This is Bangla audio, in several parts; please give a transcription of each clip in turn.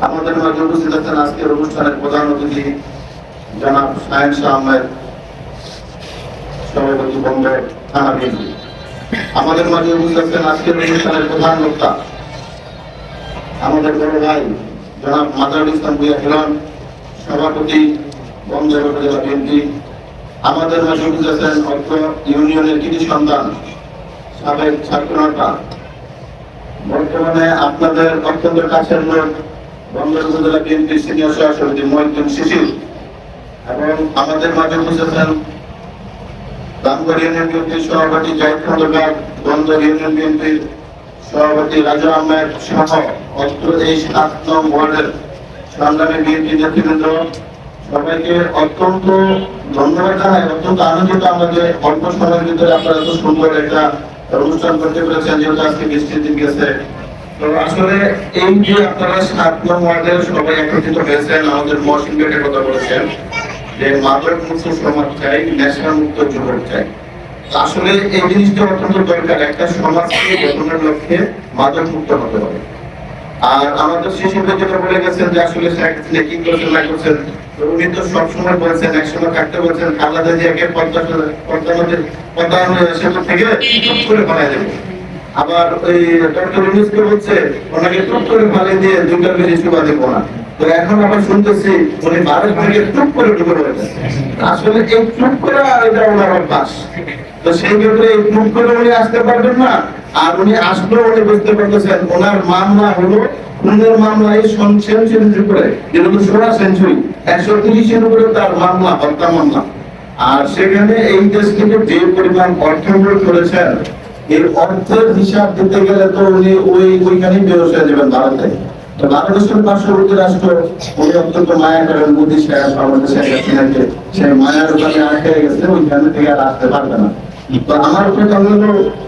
আমাদের মাঝে উপস্থিত আছেন আজকের অনুষ্ঠানের প্রধান অতিথি, জনাব সায়েন্স আহমেদ, সভাপতি বম্বে থানা আমাদের মাঝে উপস্থিত আছেন আজকের অনুষ্ঠানের প্রধান বক্তা আমাদের বড় ভাই জনাব মাজারুল ইসলাম ভুইয়া হিরণ সভাপতি উপজেলা বিএনপি আমাদের মাঝে আছেন অর্থ ইউনিয়নের কৃতি সন্তান, সাবেক ছাত্রনেতা বর্তমানে আপনাদের অত্যন্ত কাছের লোক বন্দর উপজেলা বিএনপির সিনিয়র সভাপতি মহিউদ্দিন শিশির এবং আমাদের মাঝে উপস্থিত আছেন রামগড় ইউনিয়ন বিএনপির সভাপতি জাহিদ খন্দকার বন্দর ইউনিয়ন বিএনপির সভাপতি রাজু আহমেদ সহ অত্র এই সাত নং ওয়ার্ডের সংগ্রামী বিএনপি নেতৃবৃন্দ। সবাইকে অত্যন্ত ধন্যবাদ জানাই, অত্যন্ত আনন্দিত আমাদের অল্প সময়ের ভিতরে আপনারা এত সুন্দর একটা অনুষ্ঠান করতে পেরেছেন, যেহেতু আজকে বৃষ্টির দিন গেছে। তো আসলে এই যে আপনারা সাত নং ওয়ার্ডের সবাই একত্রিত হয়েছেন, আমাদের গেটের কথা বলেছেন যে, মাদক মুক্ত সমাজ চাই, নেশা মুক্ত যুবক চাই। আসলে এই জিনিসটা অত্যন্ত দরকার। একটা সমাজকে গঠনের লক্ষ্যে মাদক মুক্ত হতে হবে। আর আমাদের শিশুদের যেটা বলে গেছেন যে আসলে স্নেকিং করছেন না করছেন উনি তো সবসময় বলছেন, একসময় কাটতে বলছেন, খালাদা জিয়াকে পঞ্চাশ পঞ্চান্ন পঞ্চান্ন সেতু থেকে করে বানায় দেবে। আবার ওই ডক্টর ইউনুসকে ওনাকে করে ফালে দিয়ে দেবো না। তো এখন আবার শুনতেছি উনি ভারত থেকে করে ঢুকে পড়েছেন আসলে এই করে এটা ওনার অভ্যাস। তো সেই ক্ষেত্রে এই করে উনি আসতে পারবেন না। আর উনি উনি বুঝতে পারতেছেন, ওনার মামলা হলো সেঞ্চুরি, একশো তিরিশের উপরে তার মামলা, হত্যা মামলা। আর সেখানে এই দেশ থেকে যে পরিমাণ অর্থ করেছেন এর অর্থের হিসাব দিতে গেলে তো উনি ওই ওইখানেই বেরোস যাবেন ভারতে। তো পার্শ্ববর্তী রাষ্ট্র, উনি অত্যন্ত মায়া করেন মোদী শেখ আমাদের মায়ার ওখানে আটকে গেছে, ওইখানে থেকে আর আসতে পারবে না। আমার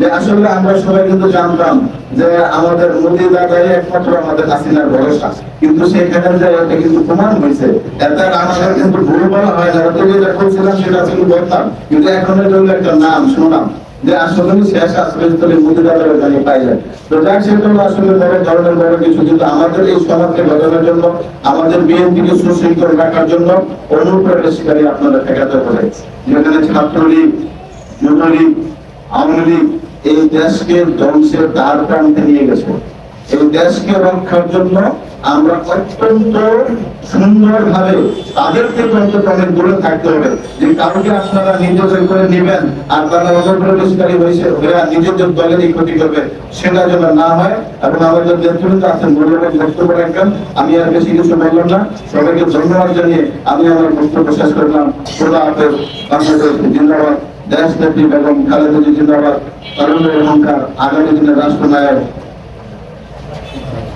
যে আসলে আমরা সবাই কিন্তু জানতাম যে আমাদের মোদী দাদাই একমাত্র আমাদের হাসিনার ভরসা। কিন্তু সেখানে যে এটা কিন্তু প্রমাণ হয়েছে আমাদের কিন্তু ভুল বলা হয় না। যেটা বলছিলাম সেটা আসলে বলতাম। কিন্তু এখন এটা একটা নাম শুনলাম যে আসলে শেষ আশ্রয়স্থলে মোদী দাদার ওখানে পাই যায় তো যাক হলো আসলে বড় ধরনের বড় কিছু, কিন্তু আমাদের এই সমাজকে গঠনের জন্য, আমাদের বিএনপিকে সুশৃঙ্খল রাখার জন্য অনুপ্রবেশকারী আপনারা ঠেকাতে হবে যেখানে ছাত্রলীগ, যুবলীগ, আওয়ামী লীগ, এই দেশকে ধ্বংসের দ্বার প্রান্তে নিয়ে গেছে। এই দেশকে রক্ষার জন্য আমরা অত্যন্ত সুন্দর ভাবে তাদের থেকে অন্তত অনেক দূরে থাকতে হবে। যে আপনারা নিজেদের করে নেবেন আর তারা হয়েছে হয়ে নিজেদের ক্ষতি করবে, সেটা যেন না হয়। এবং আমাদের নেতৃত্ব আছেন মূল্যবান বক্তব্য রাখবেন। আমি আর বেশি কিছু বললাম না। সবাইকে ধন্যবাদ জানিয়ে আমি আমার বক্তব্য শেষ করলাম। খোদা হাফেজ, বাংলাদেশ জিন্দাবাদ। দেশ নেত্রী বেগম খালেদা জিন্দাবাদ। তরুণের অহংকার, আগামী দিনের রাষ্ট্রনায়ক।